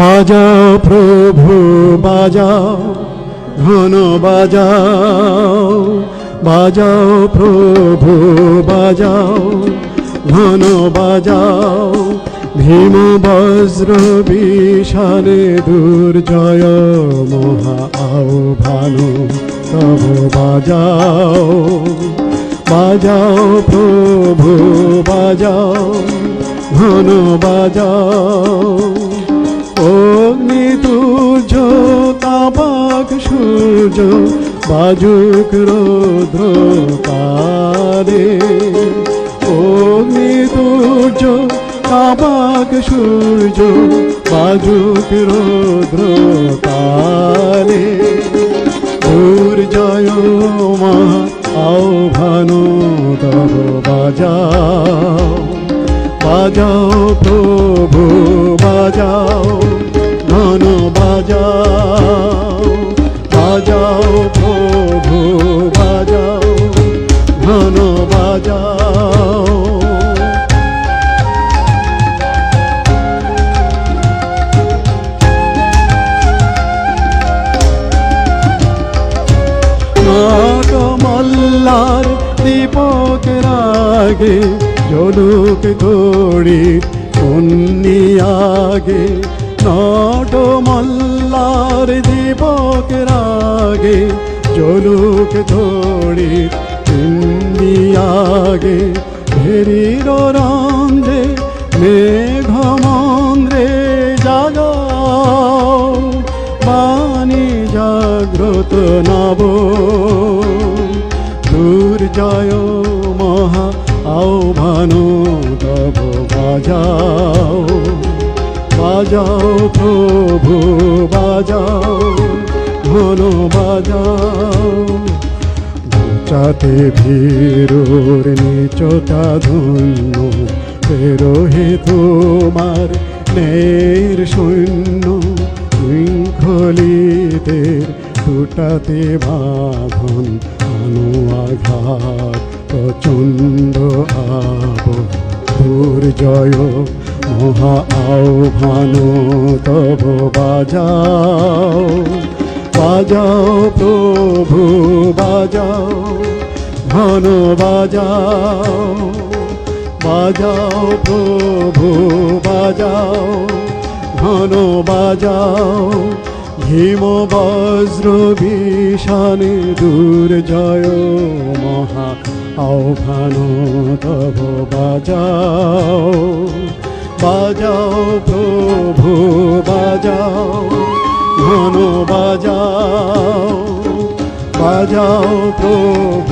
বাজাও প্রভু, বাজাও ঘন বাজাও বাজাও প্রভু, বাজাও ঘন বাজাও, ভীম বজ্র বিষানে দুর্জয় মহা আহ্বানো, তব বাজাও বাজাও প্রভু, বাজাও ঘন বাজাও বাজুক রৌদ্র কারে অগ্নি তুর্য তাপাক সূর্য, বাজুক রৌদ্র কারে দুর্জয় মা আহ্বান তব বাজাও বাজাও প্রভু, বাজাও, ধন বাজাও। রাগে, জলুক গড়ি পুণ্যি আগে নট মল্লার দীপক রাগে, জলুক ধরি পুণ্যি আগে ভেরির রন্ধে মেঘ মন্দ্রে জাগাও, বাণী জাগ্রত নব আহ্বান তব বাজাও বাজাও প্রভু বাজাও ঘন বাজাও। চাতে ভীরোর নিচতা ধন্য বেরোহে তোমার নের শূন্য শৃঙ্খলিতের টুটাতে বাঁধন আনো আঘাত। প্রচণ্ড আব, দুর্জয় মহা আহ্বান তব বাজাও। বাজাও প্রভু, বাজাও ঘন বাজাও। বাজাও প্রভু, বাজাও ঘন বাজাও। ভীম বজ্র বিষানে দুর্জয় মহা আহ্বান তব বাজাও। বাজাও প্রভু, বাজাও ঘন বাজাও। বাজাও প্রভু